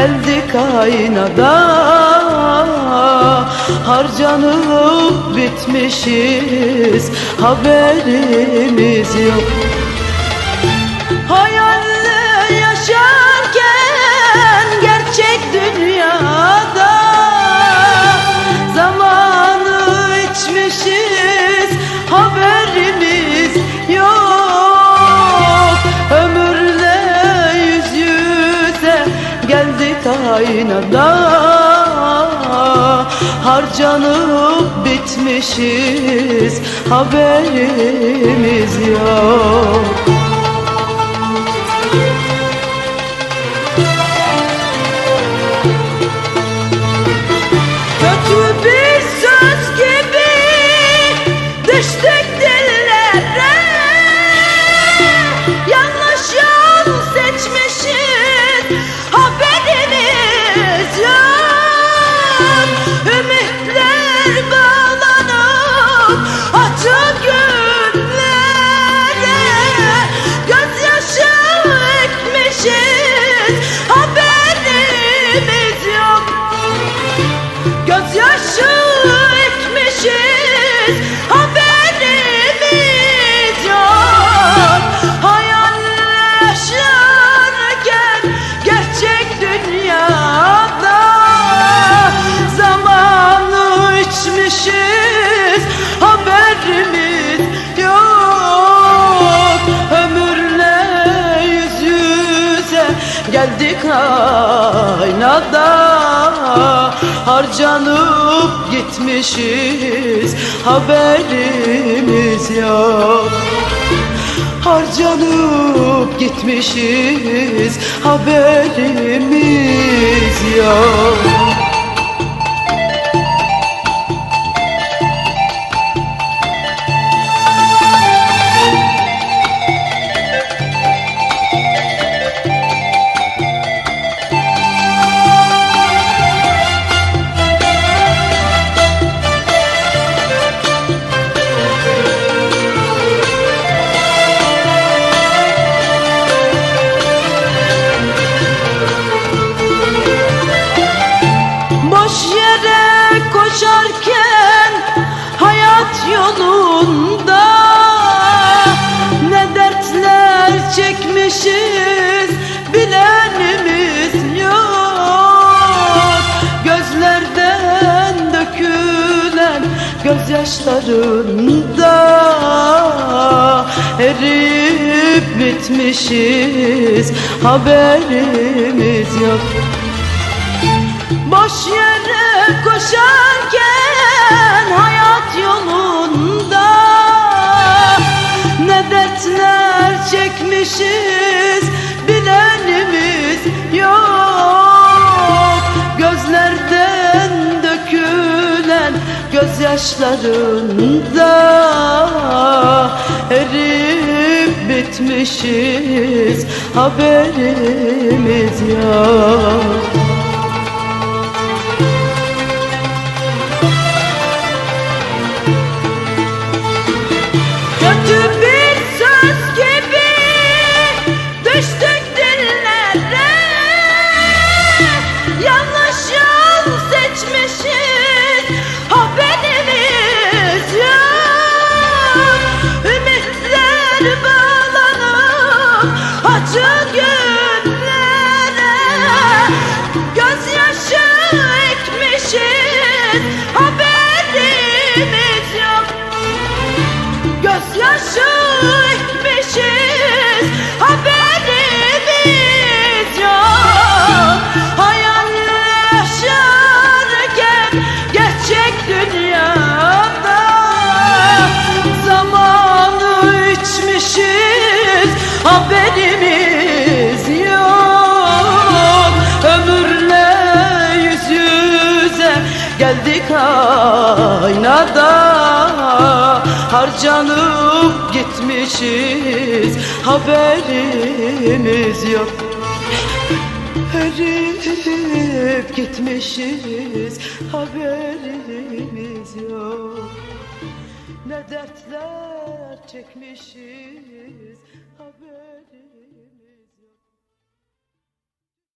geldik aynada Harcanıp bitmişiz haberimiz yok aynada Harcanıp bitmişiz haberimiz yok. Kötü bir söz gibi düştük aynada Harcanıp gitmişiz haberimiz yok. Harcanıp gitmişiz haberimiz yok gözyaşlarında Erip bitmişiz haberimiz yok. Boş yere koşarken hayat yolunda Ne dertler çekmişiz bilenimiz gözyaşlarında Erip bitmişiz haberimiz yok içmişiz haberimiz yok. Ömürle yüz yüze geldik aynada Harcanıp gitmişiz haberimiz yok. Erip gitmişiz haberimiz yok Ne dertler çekmişiz haberimiz